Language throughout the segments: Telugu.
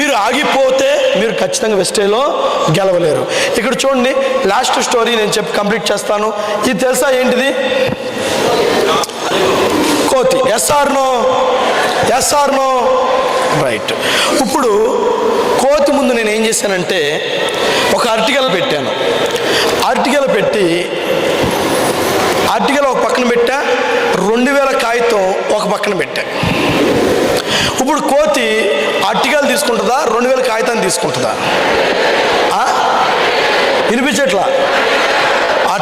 మీరు ఆగిపోతే మీరు ఖచ్చితంగా వెస్టేలో గెలవలేరు. ఇక్కడ చూడండి లాస్ట్ స్టోరీ నేను చెప్పి కంప్లీట్ చేస్తాను. ఇది తెలుసా ఏంటిది? కోతి. ఎస్ఆర్నో ఎస్ఆర్నో రైట్ ఇప్పుడు కోతి ముందు నేను ఏం చేశానంటే ఒక ఆర్టికల్ పెట్టాను. ఆర్టికల్ పెట్టి ఆర్టికల్ ఒక పక్కన పెట్టా రెండు వేల కాగితం ఒక పక్కన పెట్టా. ఇప్పుడు కోతి ఆర్టికల్ తీసుకుంటుందా? రెండు వేల కాగితాన్ని తీసుకుంటుందా? ఆ? వినిపించట్లా?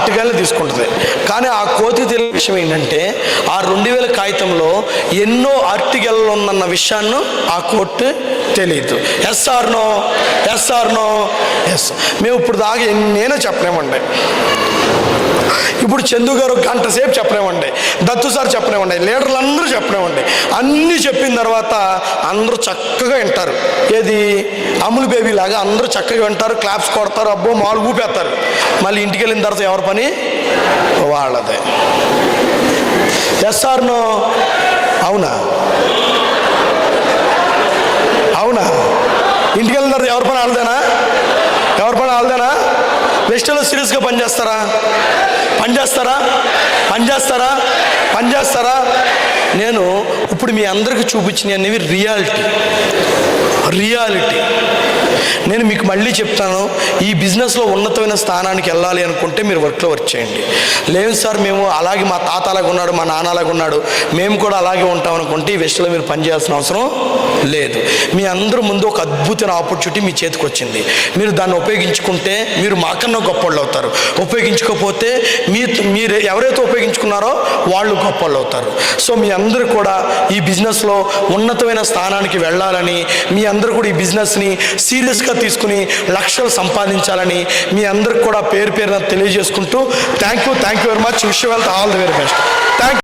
ఆర్టికల్ని తీసుకుంటుంది. కానీ ఆ కోతి తెలియని విషయం ఏంటంటే ఆ రెండు వేల కాగితంలో ఎన్నో ఆర్టికల్ ఉందన్న విషయాన్ని ఆ కోర్టు తెలియదు. SR no SR no S. మేము ఇప్పుడు దాకా ఎన్నైనా చెప్పలేమండి. ఇప్పుడు చందు గారు గంట సేపు చెప్పలేమండి. దత్తు సార్ చెప్పలేమండి. లీడర్లు అందరూ చెప్పలేమండి. అన్నీ చెప్పిన తర్వాత అందరూ చక్కగా వింటారు. ఏది? అమూల్ బేబీ లాగా అందరూ చక్కగా వింటారు. క్లాప్స్ కొడతారు. అబ్బో మాలు ఊపేస్తారు. మళ్ళీ ఇంటికి వెళ్ళిన తర్వాత ఎవరి పని? వాళ్ళదే. ఎస్ఆర్ నో అవునా? అవునా? ఇంటికి వెళ్ళిన తర్వాత ఎవరి పని వాళ్ళదేనా? ఎవరి పని వాళ్ళదేనా? వెస్టర్లో సీరియస్గా పనిచేస్తారా? పనిచేస్తారా? పనిచేస్తారా? పనిచేస్తారా? నేను ఇప్పుడు మీ అందరికి చూపించినవి రియాలిటీ రియాలిటీ నేను మీకు మళ్ళీ చెప్తాను ఈ బిజినెస్లో ఉన్నతమైన స్థానానికి వెళ్ళాలి అనుకుంటే మీరు వర్క్లో వర్క్ చేయండి. లేదు సార్ మేము అలాగే మా తాత అలాగే ఉన్నాడు మా నాన్న అలాగే ఉన్నాడు మేము కూడా అలాగే ఉంటాం అనుకుంటే ఈ విషయంలో మీరు పనిచేయాల్సిన అవసరం లేదు. మీ అందరూ ముందు ఒక అద్భుతమైన ఆపర్చునిటీ మీ చేతికి వచ్చింది. మీరు దాన్ని ఉపయోగించుకుంటే మీరు మాకన్నా గొప్పవాళ్ళు అవుతారు. ఉపయోగించుకోకపోతే మీ మీరు ఎవరైతే ఉపయోగించుకున్నారో వాళ్ళు గొప్పవాళ్ళు అవుతారు. సో మీ అందరూ కూడా ఈ బిజినెస్లో ఉన్నతమైన స్థానానికి వెళ్ళాలని మీ అందరూ కూడా ఈ బిజినెస్ని సీరియస్గా తీసుకుని లక్షలు సంపాదించాలని మీ అందరికి కూడా పేరు పేరున తెలియజేసుకుంటూ thank you thank you very much. Wish wealth all the very best. Thank